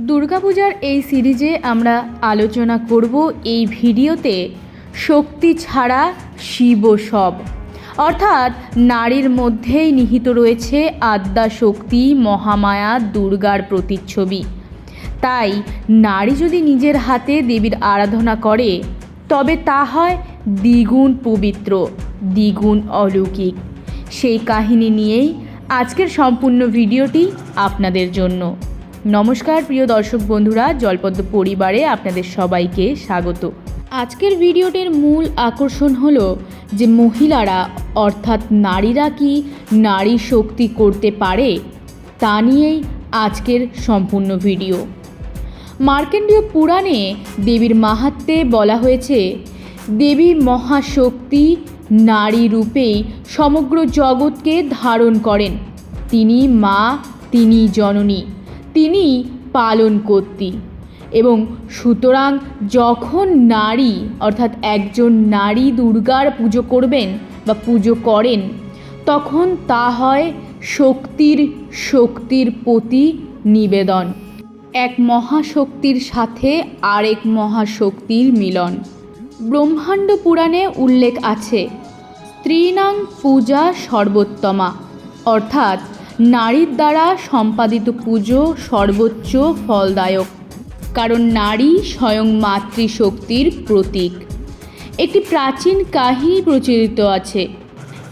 দুর্গাপূজার এই সিরিজে আমরা আলোচনা করব এই ভিডিওতে শক্তি ছাড়া শিব সব। অর্থাৎ নারীর মধ্যেই নিহিত রয়েছে আদ্যা শক্তি, মহামায়া, দুর্গার প্রতিচ্ছবি। তাই নারী যদি নিজের হাতে দেবীর আরাধনা করে, তবে তা হয় দ্বিগুণ পবিত্র, দ্বিগুণ অলৌকিক। সেই কাহিনী নিয়েই আজকের সম্পূর্ণ ভিডিওটি আপনাদের জন্য। নমস্কার, প্রিয় দর্শক বন্ধুরা, জলপদ্ম পরিবারে আপনাদের সবাইকে স্বাগত। আজকের ভিডিওটির মূল আকর্ষণ হল যে মহিলারা, অর্থাৎ নারীরা কি নারী শক্তি করতে পারে, তা নিয়েই আজকের সম্পূর্ণ ভিডিও। মার্কেন্ডীয় পুরাণে দেবীর মাহাত্মে বলা হয়েছে, দেবী মহাশক্তি নারী রূপেই সমগ্র জগৎকে ধারণ করেন। তিনি মা, তিনি জননী, তিনি পালন কর্তী এবং সুতরাং যখন নারী, অর্থাৎ একজন নারী দুর্গার পুজো করবেন বা পুজো করেন, তখন তা হয় শক্তির শক্তির প্রতি নিবেদন। এক মহাশক্তির সাথে আরেক মহাশক্তির মিলন। ব্রহ্মাণ্ড পুরাণে উল্লেখ আছে স্ত্রীণাং পূজা সর্বোত্তমা। অর্থাৎ, নারীর দ্বারা সম্পাদিত পুজো সর্বোচ্চ ফলদায়ক, কারণ নারী স্বয়ং মাতৃশক্তির প্রতীক। একটি প্রাচীন কাহিনী প্রচলিত আছে।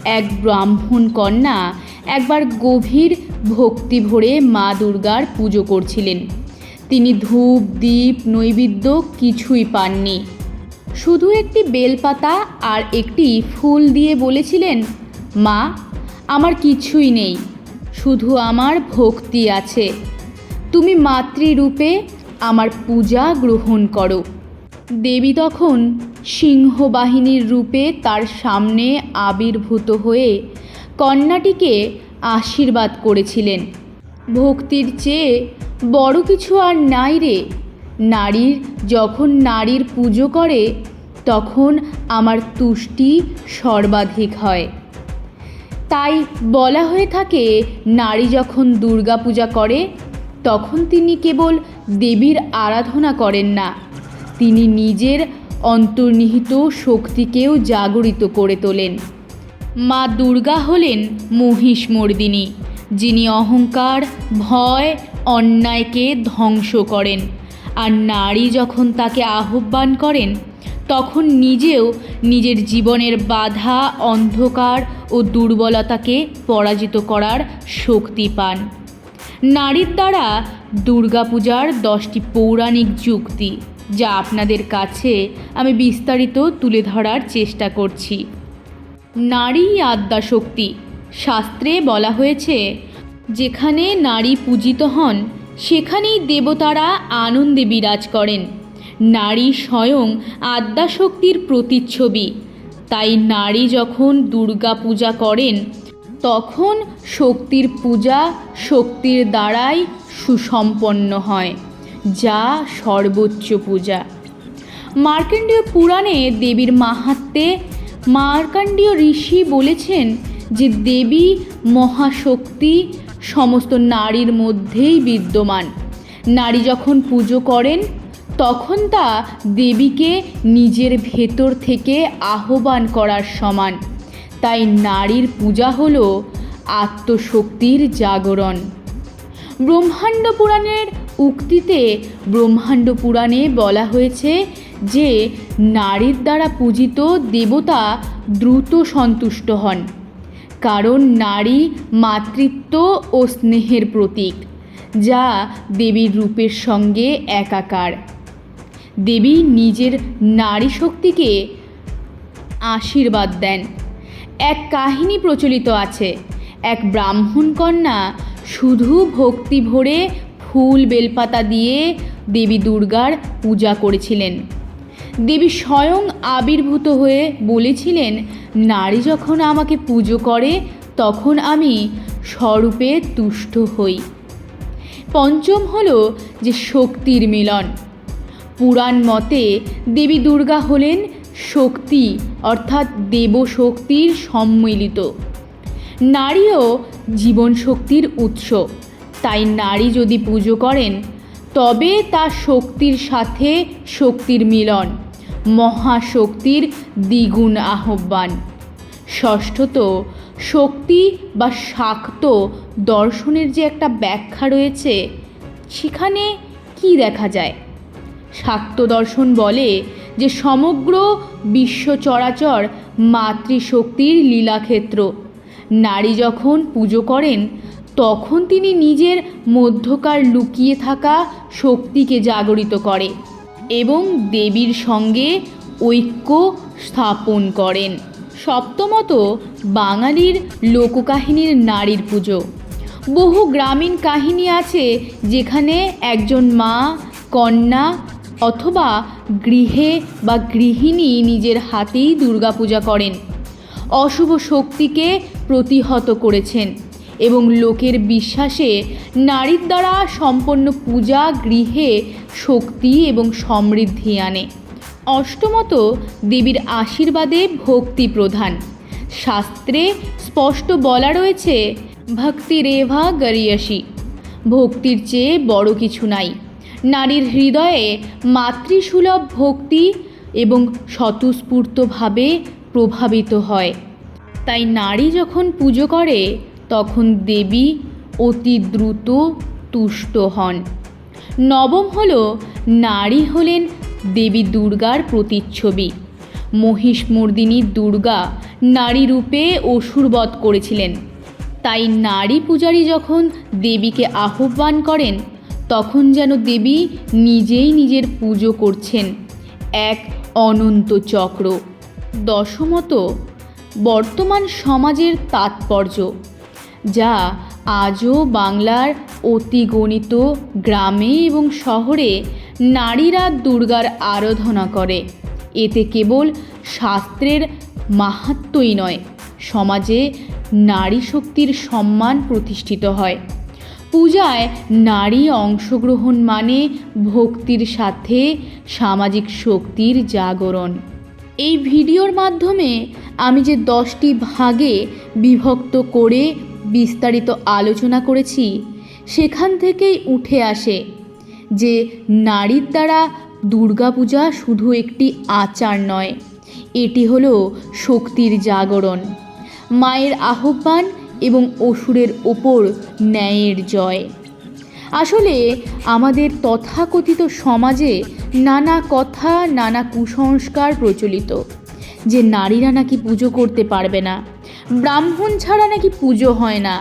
এক ব্রাহ্মণ কন্যা একবার গভীর ভক্তি ভরে মা দুর্গার পুজো করছিলেন। তিনি ধূপ দ্বীপ নৈবেদ্য কিছুই পাননি। শুধু একটি বেলপাতা আর একটি ফুল দিয়ে বলেছিলেন, মা, আমার কিছুই নেই, শুধু আমার ভক্তি আছে। তুমি মাতৃরূপে আমার পূজা গ্রহণ করো। দেবী তখন সিংহবাহিনীর রূপে তার সামনে আবির্ভূত হয়ে কন্যাটিকে আশীর্বাদ করেছিলেন। ভক্তির চেয়ে বড় কিছু আর নাই রে। নারীর, যখন নারীর পুজো করে তখন আমার তুষ্টি সর্বাধিক হয়। তাই বলা হয়ে থাকে, নারী যখন দুর্গা পূজা করে, তখন তিনি কেবল দেবীর আরাধনা করেন না, তিনি নিজের অন্তর্নিহিত শক্তিকেও জাগরিত করে তোলেন। মা দুর্গা হলেন মহিষমর্দিনী, যিনি অহংকার, ভয়, অন্যায়কে ধ্বংস করেন। আর নারী যখন তাকে আহ্বান করেন তখন নিজেও নিজের জীবনের বাধা, অন্ধকার ও দুর্বলতাকে পরাজিত করার শক্তি পান। নারীর দ্বারা দুর্গাপূজার দশটি পৌরাণিক যুক্তি, যা আপনাদের কাছে আমি বিস্তারিত তুলে ধরার চেষ্টা করছি। নারী আদ্যা শক্তি শাস্ত্রে বলা হয়েছে, যেখানে নারী পূজিত হন, সেখানেই দেবতারা আনন্দে বিরাজ করেন। নারী স্বয়ং আদ্যাশক্তির প্রতিচ্ছবি। তাই নারী যখন দুর্গা পূজা করেন, তখন শক্তির পূজা শক্তির দ্বারাই সুসম্পন্ন হয়, যা সর্বোচ্চ পূজা। মার্কণ্ডীয় পুরাণে দেবীর মাহাত্মে মার্কণ্ডীয় ঋষি বলেছেন যে দেবী মহাশক্তি সমস্ত নারীর মধ্যেই বিদ্যমান। নারী যখন পুজো করেন তখন তা দেবীকে নিজের ভেতর থেকে আহ্বান করার সমান। তাই নারীর পূজা হল আত্মশক্তির জাগরণ। ব্রহ্মাণ্ড পুরাণের উক্তিতে ব্রহ্মাণ্ড পুরাণে বলা হয়েছে যে, নারীর দ্বারা পূজিত দেবতা দ্রুত সন্তুষ্ট হন। কারণ নারী মাতৃত্ব ও স্নেহের প্রতীক, যা দেবীর রূপের সঙ্গে একাকার। দেবী নিজের নারী শক্তিকে আশীর্বাদ দেন। এক কাহিনী প্রচলিত আছে। এক ব্রাহ্মণ কন্যা শুধু ভক্তি ভরে ফুল বেলপাতা দিয়ে দেবী দুর্গার পূজা করেছিলেন। দেবী স্বয়ং আবির্ভূত হয়ে বলেছিলেন, নারী যখন আমাকে পুজো করে, তখন আমি স্বরূপে তুষ্ট হই। পঞ্চম হল যে শক্তির মিলন। পুরাণ মতে দেবী দুর্গা হলেন শক্তি, অর্থাৎ দেবশক্তির সম্মিলিত। নারীও জীবন শক্তির উৎস। তাই নারী যদি পুজো করেন, তবে তা শক্তির সাথে শক্তির মিলন, মহাশক্তির দ্বিগুণ আহ্বান। ষষ্ঠত, শক্তি বা শাক্ত দর্শনের যে একটা ব্যাখ্যা রয়েছে, সেখানে কি দেখা যায়? শাক্ত দর্শন বলে যে সমগ্র বিশ্ব চরাচর মাতৃশক্তির লীলাক্ষেত্র। নারী যখন পুজো করেন, তখন তিনি নিজের মধ্যকার লুকিয়ে থাকা শক্তিকে জাগরিত করে এবং দেবীর সঙ্গে ঐক্য স্থাপন করেন। সপ্তমত বাঙালির লোককাহিনীর নারীর পুজো। বহু গ্রামীণ কাহিনী আছে যেখানে একজন মা, কন্যা অথবা গৃহে বা গৃহিণী নিজের হাতেই দুর্গাপূজা করেন। অশুভ শক্তিকে প্রতিহত করেছেন এবং লোকের বিশ্বাসে নারীর দ্বারা সম্পন্ন পূজা গৃহে শক্তি এবং সমৃদ্ধি আনে। অষ্টমত, দেবীর আশীর্বাদে ভক্তি প্রধান। শাস্ত্রে স্পষ্ট বলা রয়েছে, ভক্তি রেভা গরিয়সী। ভক্তির চেয়ে বড় কিছু নাই। নারীর হৃদয়ে মাতৃসুলভ ভক্তি এবং স্বতঃস্ফূর্তভাবে প্রভাবিত হয়। তাই নারী যখন পুজো করে, তখন দেবী অতি দ্রুত তুষ্ট হন। নবম হল, নারী হলেন দেবী দুর্গার প্রতিচ্ছবি। মহিষমর্দিনী দুর্গা নারী রূপে অসুরবধ করেছিলেন। তাই নারী পূজারী যখন দেবীকে আহ্বান করেন তখন যেন দেবী নিজেই নিজের পুজো করছেন। এক অনন্ত চক্র। দশমত, বর্তমান সমাজের তাৎপর্য, যা আজও বাংলার অতি গণিত গ্রামে এবং শহরে নারীরা দুর্গার আরাধনা করে। এতে কেবল শাস্ত্রের মাহাত্মই নয়, সমাজে নারী শক্তির সম্মান প্রতিষ্ঠিত হয়। পূজায় নারী অংশগ্রহণ মানে ভক্তির সাথে সামাজিক শক্তির জাগরণ। এই ভিডিওর মাধ্যমে আমি যে দশটি ভাগে বিভক্ত করে বিস্তারিত আলোচনা করেছি, সেখান থেকেই উঠে আসে যে নারীর দ্বারা দুর্গাপূজা শুধু একটি আচার নয়, এটি হলো শক্তির জাগরণ। মায়ের আহ্বান এবং অসুরের ওপর ন্যায়ের জয়। আসলে আমাদের তথাকথিত সমাজে নানা কথা, নানা কুসংস্কার প্রচলিত, যে নারীরা নাকি পুজো করতে পারবে না, ব্রাহ্মণ ছাড়া নাকি পুজো হয় না।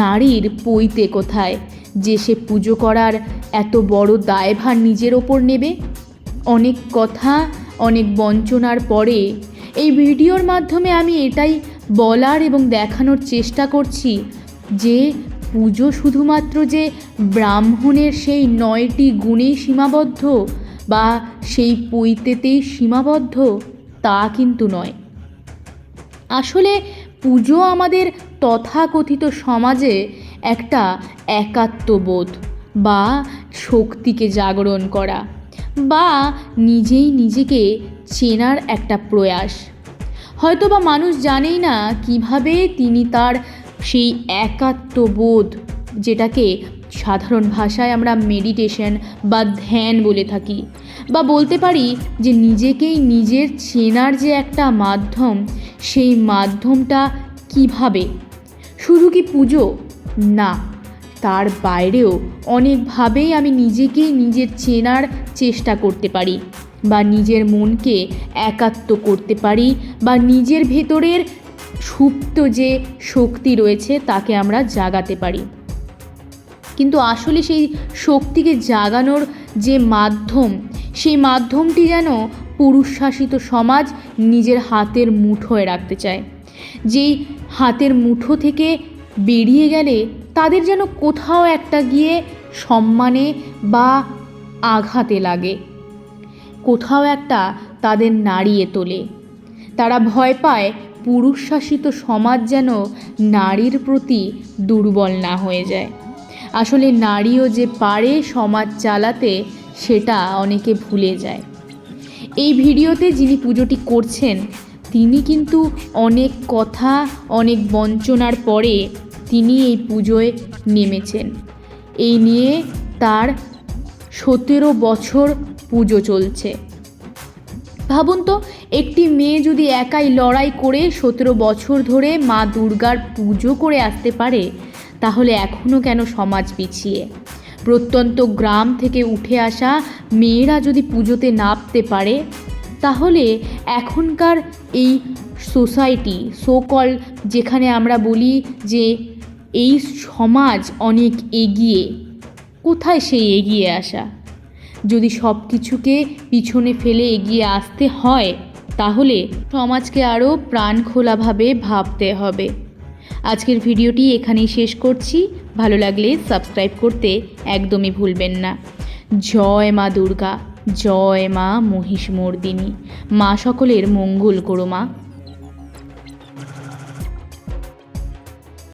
নারীর পৈতে কোথায়? যে সে পুজো করার এত বড় দায়ভার নিজের ওপর নেবে? অনেক কথা, অনেক বঞ্চনার পরে এই ভিডিওর মাধ্যমে আমি এটাই বলার এবং দেখানোর চেষ্টা করছি যে পুজো শুধুমাত্র যে ব্রাহ্মণের সেই নয়টি গুণেই সীমাবদ্ধ বা সেই পৈতেতেই সীমাবদ্ধ, তা কিন্তু নয়। আসলে পুজো আমাদের তথাকথিত সমাজে একটা একাত্মবোধ বা শক্তিকে জাগরণ করা বা নিজেই নিজেকে চেনার একটা প্রয়াস। হয়তোবা মানুষ জানেই না কীভাবে তিনি তার সেই একাত্মবোধ, যেটাকে সাধারণ ভাষায় আমরা মেডিটেশন বা ধ্যান বলে থাকি, বা বলতে পারি যে নিজেকেই নিজের চেনার যে একটা মাধ্যম, সেই মাধ্যমটা কীভাবে? শুধু কি পুজো? না, তার বাইরেও অনেকভাবেই আমি নিজেকেই নিজের চেনার চেষ্টা করতে পারি। বা নিজের মনকে একাত্ম করতে পারি বা নিজের ভেতরের সুপ্ত যে শক্তি রয়েছে তাকে আমরা জাগাতে পারি। কিন্তু আসলে সেই শক্তিকে জাগানোর যে মাধ্যম, সেই মাধ্যমটি যেন পুরুষ শাসিত সমাজ নিজের হাতের মুঠোয় রাখতে চায়। যেই হাতের মুঠো থেকে বেরিয়ে গেলে তাদের যেন কোথাও একটা গিয়ে সম্মানে বা আঘাতে লাগে। কোথাও একটা তাদের নাড়িয়ে তোলে। তারা ভয় পায় পুরুষ শাসিত সমাজ যেন নারীর প্রতি দুর্বল না হয়ে যায়। আসলে নারীও যে পারে সমাজ চালাতে, সেটা অনেকে ভুলে যায়। এই ভিডিওতে যিনি পুজোটি করছেন, তিনি কিন্তু অনেক কথা, অনেক বঞ্চনার পরে তিনি এই পুজোয় নেমেছেন। এই নিয়ে তার সতেরো বছর পুজো চলছে। ভাবুন তো, একটি মেয়ে যদি একাই লড়াই করে সতেরো বছর ধরে মা দুর্গার পুজো করে আসতে পারে, তাহলে এখনও কেন সমাজ পিছিয়ে? প্রত্যন্ত গ্রাম থেকে উঠে আসা মেয়েরা যদি পুজোতে নামতে পারে, তাহলে এখনকার এই সোসাইটি সোকল যেখানে আমরা বলি যে এই সমাজ অনেক এগিয়ে, কোথায় সেই এগিয়ে আসা? যদি সব কিছুকে পিছনে ফেলে এগিয়ে আসতে হয়, তাহলে সমাজকে আরও প্রাণ খোলাভাবে ভাবতে হবে। আজকের ভিডিওটি এখানেই শেষ করছি। ভালো লাগলে সাবস্ক্রাইব করতে একদমই ভুলবেন না। জয় মা দুর্গা, জয় মা মহিষমর্দিনী। মা সকলের মঙ্গল করো মা।